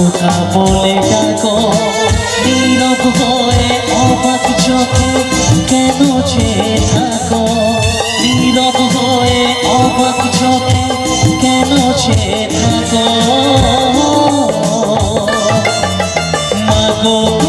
খোকা বলে ডাকো, নীরব হয়ে অবাক চোখে কেন যে থাকো? নীরব হয়ে অবাক চোখে কেন যে থাকো? মাগো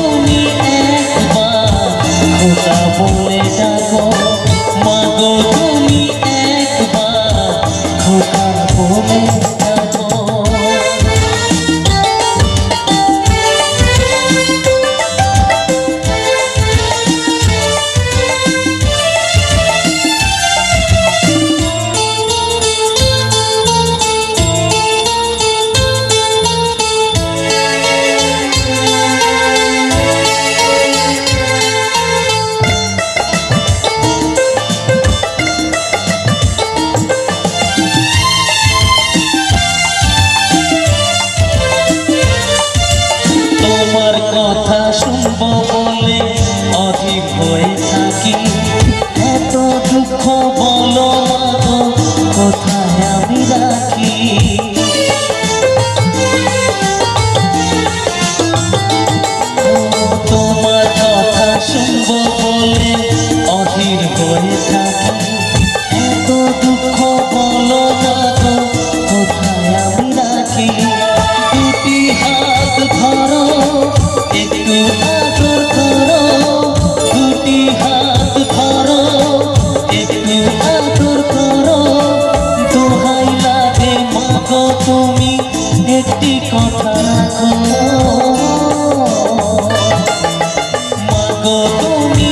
হয়ে থাকি। এত দুঃখ বলো কোথায় আমি রাখি? তোমার কথা শুনব বলে অধীর হয়ে থাকি। এত দুঃখ একটি কথা মাগো তুমি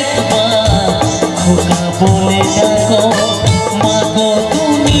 একবার বলে ডাকো। মাগো তুমি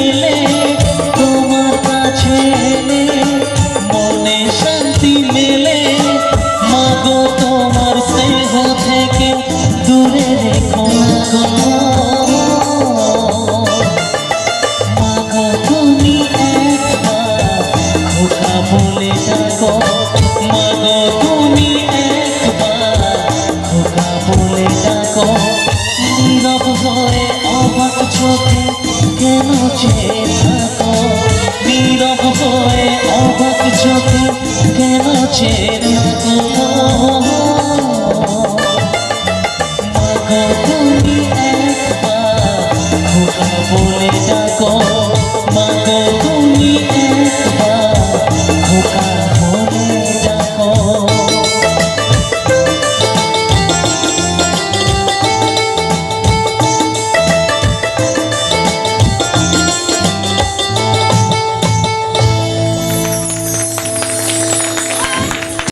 দূরে রেখো মাগো, তুমি একবার খোকা বলে ডাকো মাগো, তুমি একবার খোকা বলে ডাকো নীরব হয়ে অবাক চোখে কেন চেয়ে থাকো? নীরব হয়ে অবাক চোখে কেন চেয়ে থাকো?